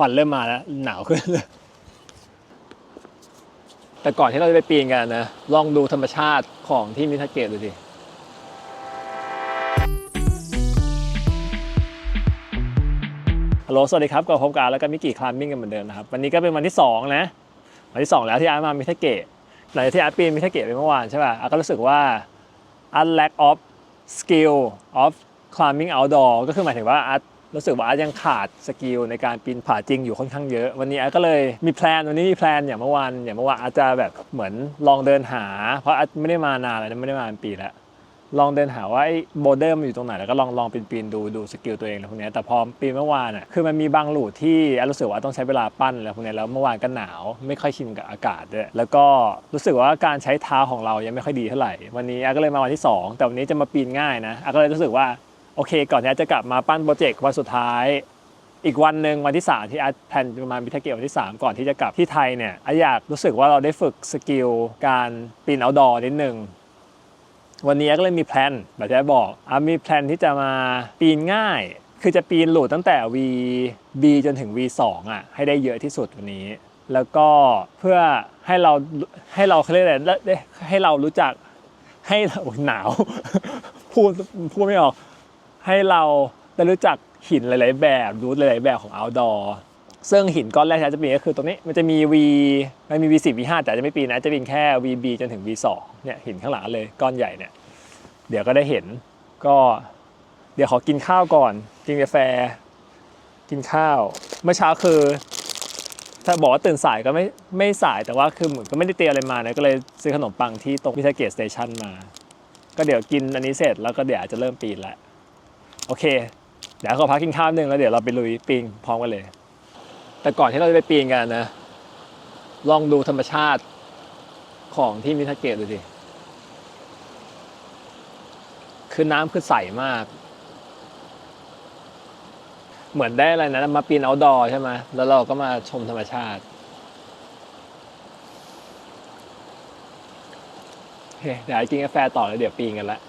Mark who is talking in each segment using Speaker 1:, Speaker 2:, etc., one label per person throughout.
Speaker 1: ควันเริ่มมาแล้ว หนาวขึ้น แต่ก่อนที่เราจะไปปีนกันนะ ลองดูธรรมชาติของที่มิทาเกะดูสิฮัลโหลสวัสดีครับกับพบกับอาร์แล้วก็มิกกี้คลามมิ่งกันเหมือนเดิมนะครับ วันนี้ก็เป็นวันที่ 2 นะ วันที่ 2 แล้วที่อาร์มามิทาเกะหลังจากที่อาร์ปีนมิทาเกะไปเมื่อวานใช่ป่ะอาร์ก็รู้สึกว่าอาร์ lack of skill of climbing outdoor ก็คือหมายถึงว่าอาร์ รู้สึกว่าอาร์ตยังขาดสกิลในการปีนผาจริงอยู่ค่อนข้างเยอะ วันนี้อาร์ตก็เลยมีแพลนวันนี้มีแพลนอย่างเมื่อวานอย่างเมื่อวานอาจจะแบบเหมือนลองเดินหา เพราะอาร์ตไม่ได้มานานแล้วนะไม่ได้มาเป็นปีแล้วลองเดินหาว่าไอ้โบเดอร์มันอยู่ตรงไหน แล้วก็ลองลองปีนปีนดูดูสกิลตัวเองอะไรพวกนี้แต่พอปีนเมื่อวานอะคือมันมีบางหลูทที่อายรู้สึกว่าต้องใช้เวลาปั้นอะไรพวกนี้แล้วเมื่อวานก็หนาวไม่ค่อยชินกับอากาศด้วยแล้วก็รู้สึกว่าการใช้เท้าของเรายังไม่ค่อยดีเท่าไหร่ วันนี้อาก็เลยมาวันที่สองแต่วันนี้จะมาปีนง่ายนะอาก็เลยรู้สึกว่า โอเค ก่อนที่อาจะกลับมาปั้นโปรเจกต์วันสุดท้าย อีกวันหนึ่งวันที่ 3 ที่อาร์แพนประมาณมิทเกะวันที่ 3 ก่อนที่จะกลับที่ไทยเนี่ยอาร์อยากรู้สึกว่าเราได้ฝึกสกิลการปีนเอาดอนิดนึงวันนี้ก็เลยมีแพลนแบบที่อร์บอกอามีแพลนที่จะมาปีนง่าย คือจะปีนหลุดตั้งแต่ V B จนถึง V 2 อะให้ได้เยอะที่สุดวันนี้ แล้วก็เพื่อให้เราให้เราเขาเรียกอะไรให้เรารู้จักให้เราหนาวพูดพูดไม่ออก ให้เราได้รู้จักหินหลาย ๆ แบบรู้หลาย ๆ แบบของ outdoor ซึ่งหินก้อนแรกที่จะปีนก็คือตรงนี้มันจะมี V มันมี V 10 V 5 แต่จะไม่ปีนนะจะปีนแค่ VB จนถึง V 2 เนี่ยหินข้างหลังเลยก้อนใหญ่เนี่ยเดี๋ยวก็ได้เห็นก็เดี๋ยวขอกินข้าวก่อน กินกาแฟ กินข้าว เมื่อเช้าคือ ถ้าบอกว่าตื่นสายก็ไม่ไม่สายแต่ว่าคือเหมือนก็ไม่ได้เตรียมอะไรมานะก็เลยซื้อขนมปังที่ตรงพิทเกตสเตชันมา ก็เดี๋ยวกินอันนี้เสร็จแล้วก็เดี๋ยวจจะเริ่มปีนแล้ว โอเค เดี๋ยวขอพักกินข้าวหนึ่งแล้วเดี๋ยวเราไปลุยปีนพร้อมกันเลย แต่ก่อนที่เราจะไปปีนกันนะ ลองดูธรรมชาติของที่มิทาเกตดูดิคือน้ำคือใสมาก เหมือนได้อะไรนะมาปีนเอาดอใช่ไหมแล้วเราก็มาชมธรรมชาติโอเคเดี๋ยวกินกาแฟต่อแล้วเดี๋ยวปีนกันละ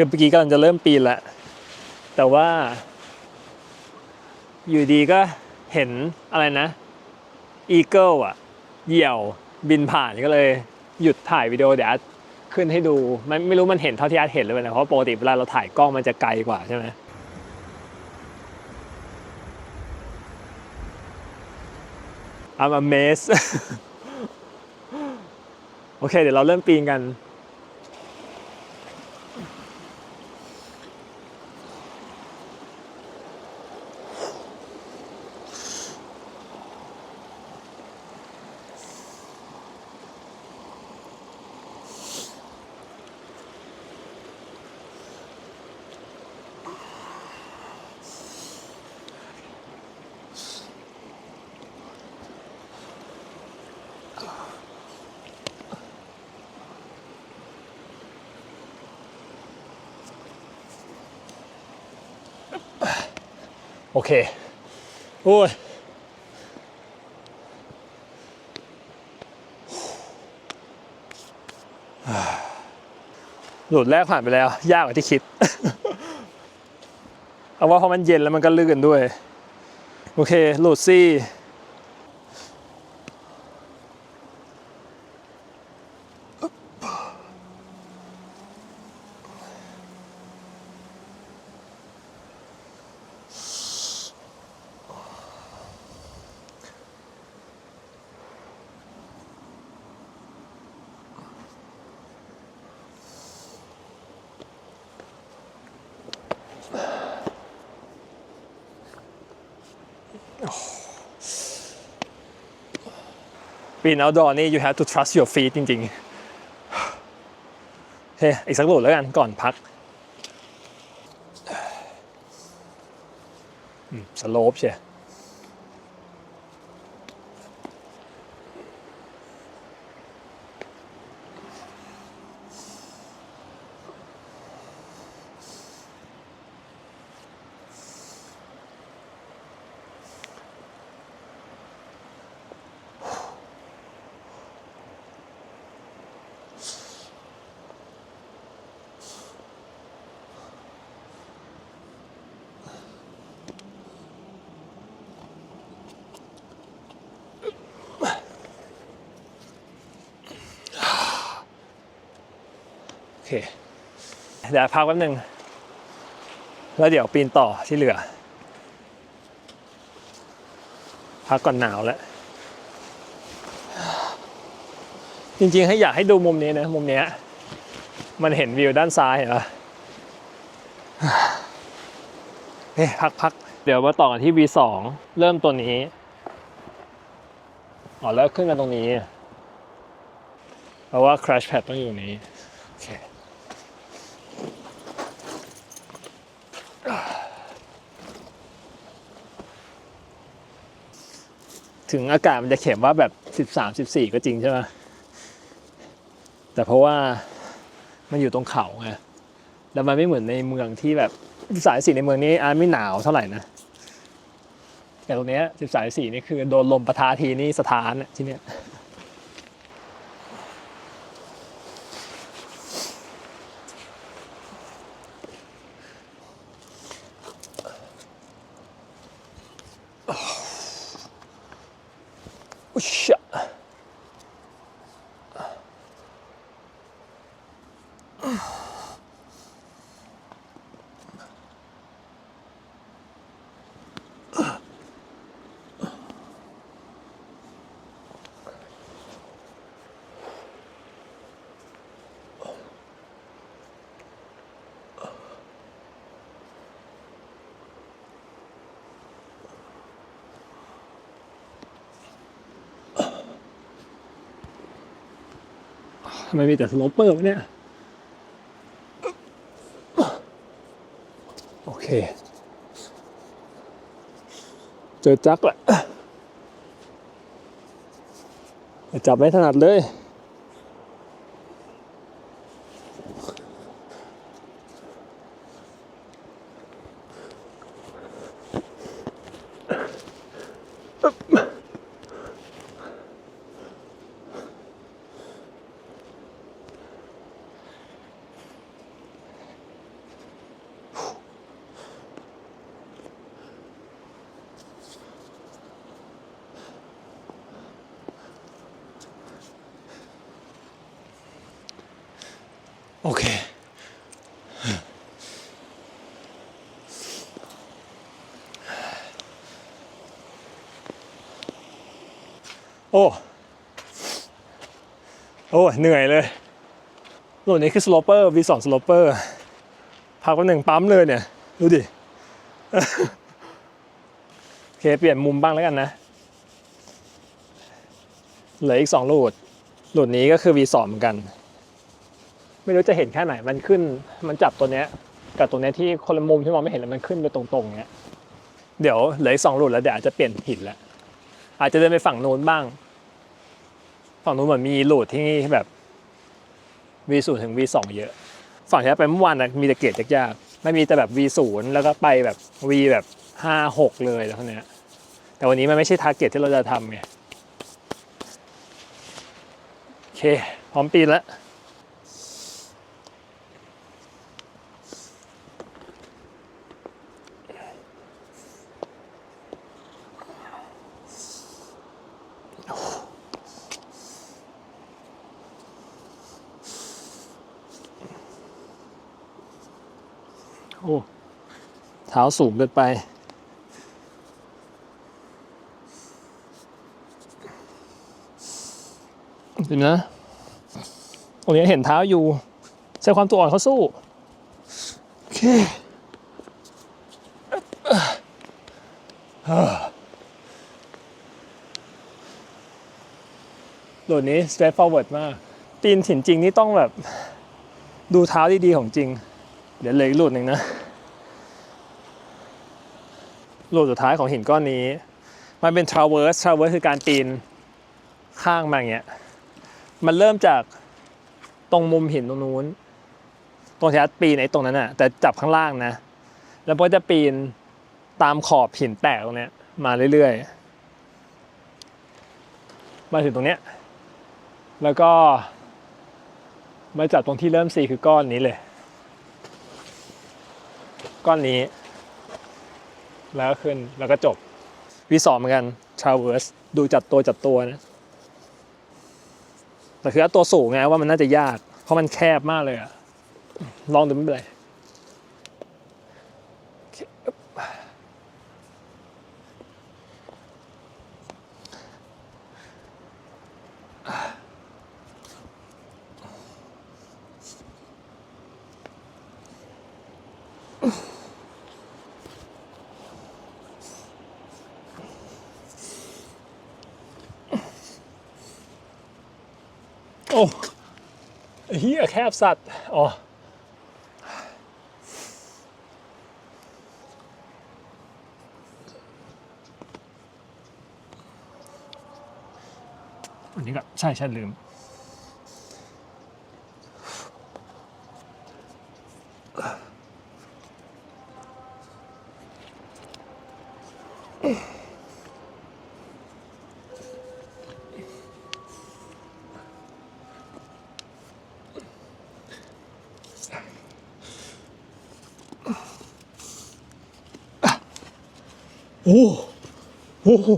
Speaker 1: คือเมื่อกี้กำลังจะเริ่มปีนแล้วแต่ว่า อยู่ดีก็เห็นอะไรนะอีเกิลอะ เหยี่ยวบินผ่านก็เลย หยุดถ่ายวิดีโอเดี๋ยวขึ้นให้ดูมันไม่รู้มันเห็นเท่าที่อาร์ตเห็นเลยนะเพราะปกติเวลาเราถ่ายกล้องมันจะไกลกว่าใช่ไหม I'm amazed โอเค เดี๋ยวเราเริ่มปีนกัน อเค โอ้ยหลุดแรกผ่านไปแล้ว ยากกว่าที่คิด เอาว่าพอมันเย็นแล้วมันก็ลื่นด้วย โอเค หลุดซี่ ปีน outdoor นี่ you have to trust your feet จริงๆโอเคอีกสักโหลดแล้วกันก่อนพักสโลปเชีย เค เดี๋ยวพักแป๊บนึงแล้วเดี๋ยวปีนต่อที่เหลือ พักก่อนหนาวแล้วจริงๆ ให้อยากให้ดูมุมนี้นะ มุมเนี้ย มันเห็นวิวด้านซ้ายเห็นปะเฮ้พักพักเดี๋ยวมาต่อกันที่ V2 เริ่มตัวนี้ อ๋อแล้วขึ้นมาตรงนี้ เพราะว่า crash pad ต้องอยู่นี้ โอเค ถึงอากาศมันจะเข็มว่าแบบ13 14ก็จริงใช่ไหมแต่เพราะว่ามันอยู่ตรงเขาไงแล้วมันไม่เหมือนในเมืองที่แบบสายสีในเมืองนี้อาไม่หนาวเท่าไหร่นะแต่ตรงนี้ย13 14นี่คือโดนลมปะทะทีนี่สถานที่เนี้ย อุ ทำไมมีแต่สโลปเปอร์วะเนี่ย โอเค เจอจักแหละจับไม่ถนัดเลย โอเค โอ้ โอ้ เหนื่อยเลยโหลดนี้คือสโลเปอร์ V2 สโลเปอร์พักแป๊บหนึ่งปั๊มเลยเนี่ย ดูดิ โอเค เปลี่ยนมุมบ้างแล้วกันนะ เหลืออีกสองโหลดโหลดนี้ก็คือ V2 เหมือนกัน ไม่รู้จะเห็นแค่ไหนมันขึ้น มันจับตัวเนี้ยกับตัวเนี้ยที่คนละมุมที่มองไม่เห็นแล้วมันขึ้นไปตรงๆเนี้ยเดี๋ยวเหลืออีกสองหลุดแล้วเดี๋ยวอาจจะเปลี่ยนหินแล้วอาจจะเดินไปฝั่งนู้นบ้าง ฝั่งนู้นเหมือนมีหลุดที่แบบ V0 ถึง V2 เยอะ ฝั่งที่ไปเมื่อวานนะมีแต่เกรดยากๆไม่มีแต่แบบ V0 แล้วก็ไปแบบ V แบบ5 6 เลยแล้วเนี้ยแต่วันนี้มันไม่ใช่ทาร์เก็ตที่เราจะทำไงโอเค พร้อมปีนแล้ว ท้าสูงเกินไปเห็นนะตรงนี้เห็นเท้าอยู่ ใช้ความตัวอ่อนเขาสู้ โอเคโหลดนี้ straight forward มากปีนถิ่นจริงนี่ต้องแบบ ดูเท้าดีๆของจริง เดี๋ยวเหลยหลุดหนึ่งนะ หลุดสุดท้ายของหินก้อนนี้ มันเป็น traverse traverse คือการปีนข้างมาอย่างเงี้ย มันเริ่มจากตรงมุมหินตรงนู้น ตรงที่อัดปีนไอ้ตรงนั้นน่ะ แต่จับข้างล่างนะ แล้วก็จะปีนตามขอบหินแตกตรงเนี้ยมาเรื่อยๆ มาถึงตรงเนี้ย แล้วก็มาจับตรงที่เริ่ม C คือก้อนนี้เลย ก้อนนี้ แล้วก็ขึ้นแล้วก็จบวีสองเหมือนกัน traverse ดูจัดตัวจัดตัวนะแต่คือเอาตัวสูงไงว่ามันน่าจะยาก เพราะมันแคบมากเลยอะลองดูไม่เป็นไร เฮียแคบสัตว์ อ๋อ อันนี้ก็ใช่ฉันลืม โอ้โห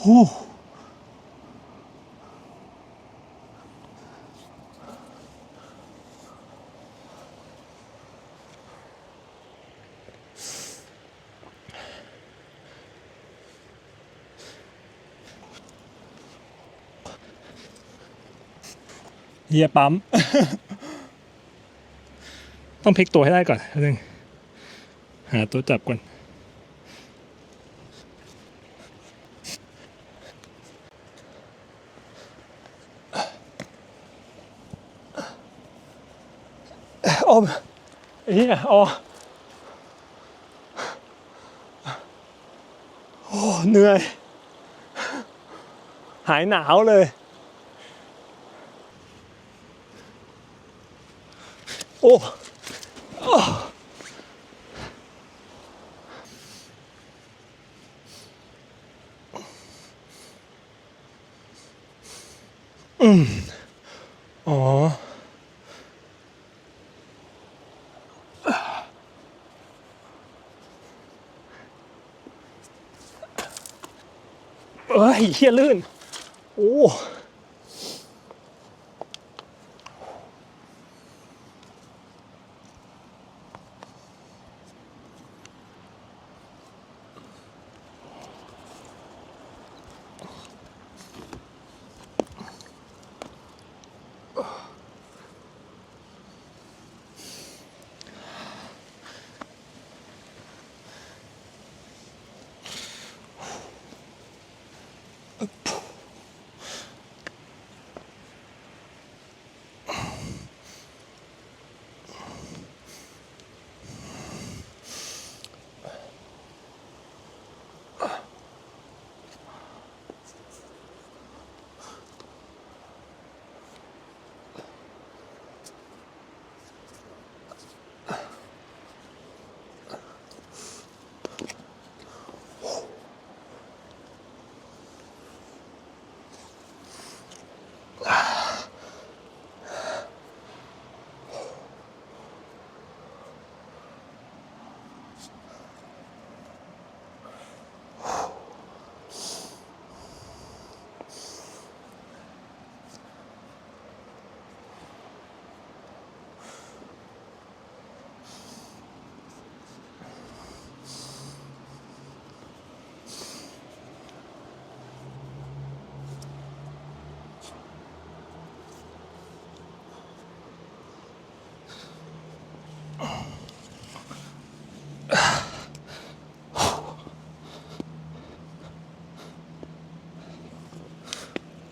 Speaker 1: โอ้ เฮียปั๊ม ต้องพลิกตัวให้ได้ก่อนนึงหาตัวจับก่อนโอ้เฮียอ๋อโอ้เหนื่อย หายหนาวเลย อืมอ๋อเอ้ยเฮียลื่น โอ้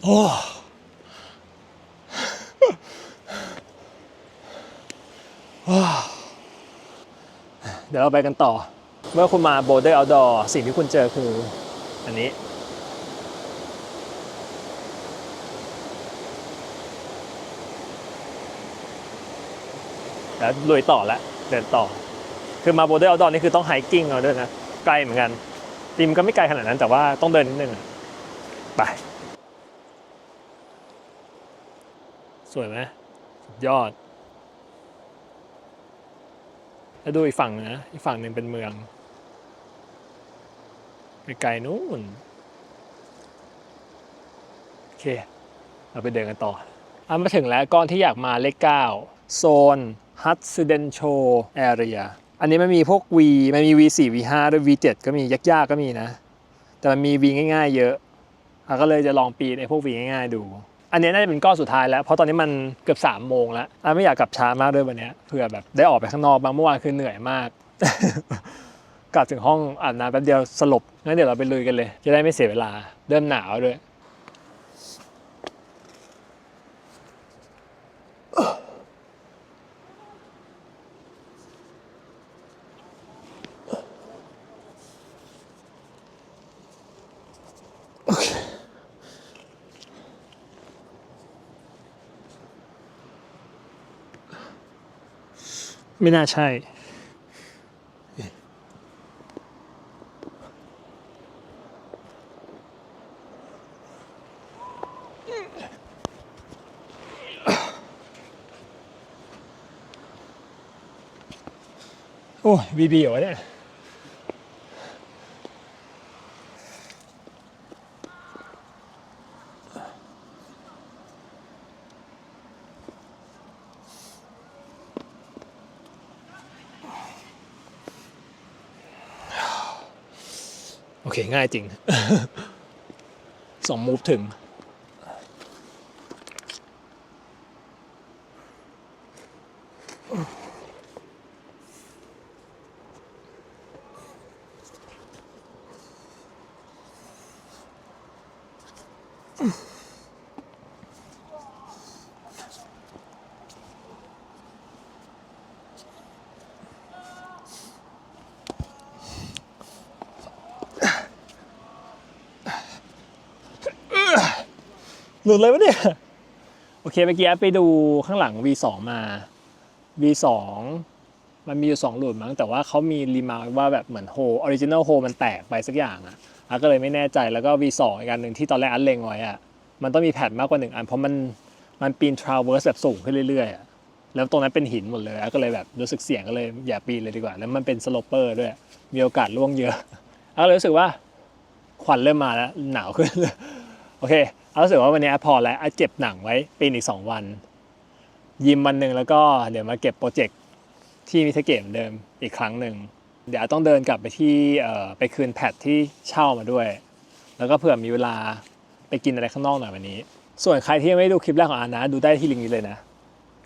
Speaker 1: โอ้เดี๋ยวเราไปกันต่อ เมื่อคุณมาโบเดอร์เอาดอสิ่งที่คุณเจอคือ อันนี้ แล้วลุยต่อแล้วเดินต่อ คือมาโบเดอร์เอาดอนี่คือต้องไฮกิ้งเอาด้วยนะ ไกลเหมือนกันจริมก็ไม่ไกลขนาดนั้นแต่ว่าต้องเดินนิดนึงไป สวยไหมสุดยอด แล้วดูอีกฝั่งนะ อีกฝั่งหนึ่งเป็นเมืองไกลๆนู้นโอเค เราไปเดินกันต่ออะมาถึงแล้วก้อนที่อยากมาเลขเก้าโซน Residential Area อันนี้มันมีพวก V มันมี V4 V5 ด้วย V7 ก็มียากๆก็มีนะ แต่มันมี V ง่ายๆเยอะอะก็เลยจะลองปีนไอ้พวก V ง่ายๆดู อันนี้น่าจะเป็นก้อนสุดท้ายแล้ว เพราะตอนนี้มันเกือบ3ามโมงแล้วอะไม่อยากกลับช้ามากด้วยวันนี้เผื่อแบบได้ออกไปข้างนอกบางเมื่อวานคือเหนื่อยมาก กลับถึงห้องอาบน้ำแป๊บเดียวสลบงั้นเดี๋ยวเราไปลุยกันเลย จะได้ไม่เสียเวลาเริ่มหนาวด้วย ไม่น่าใช่ โอ้บีบีเหรอเนี่ย โอเคง่ายจริง สองมูฟถึง หลุดเลยวะเนี่ย โอเคเมื่อกี้ไปดูข้างหลัง V2 มา V2 มันมีอยู่สองหลุดมั้งแต่ว่าเขามีรีมาร์ว่าแบบเหมือนโฮออริจิน l ลโฮมันแตกไปสักอย่างอะอะก็เลยไม่แน่ใจแล้วก็ V2 อีกอันหนึ่งที่ตอนแรกอันเลงไว้อะมันต้องมีแผ่นมากกว่าหนึ่งอันเพราะมันมันปีนทราเว r ร์สแบบสูงขึ้นเรื่อยๆอะแล้วตรงนั้นเป็นหินหมดเลยอะก็เลยแบบรู้สึกเสี่ยงก็เลยอย่าปีนเลยดีกว่า แล้วมันเป็นสโลปเปอร์ด้วย มีโอกาสล่วงเยอะอะก็เลยรู้สึกว่าควันเริ่มมาแล้วหนาวขึ้นโอเค รู้สึกว่าวันนี้พอแล้วอะเจ็บหนังไว้ปีนอีก 2 วัน ยิมวันหนึ่งแล้วก็เดี๋ยวมาเก็บโปรเจกต์ที่มิเทเกมเดิมอีกครั้งหนึ่งเดี๋ยวต้องเดินกลับไปที่ไปคืนแพดที่เช่ามาด้วย แล้วก็เผื่อมีเวลาไปกินอะไรข้างนอกหน่อยวันนี้ ส่วนใครที่ยังไม่ดูคลิปแรกของอานะดูได้ที่ลิงก์นี้เลยนะ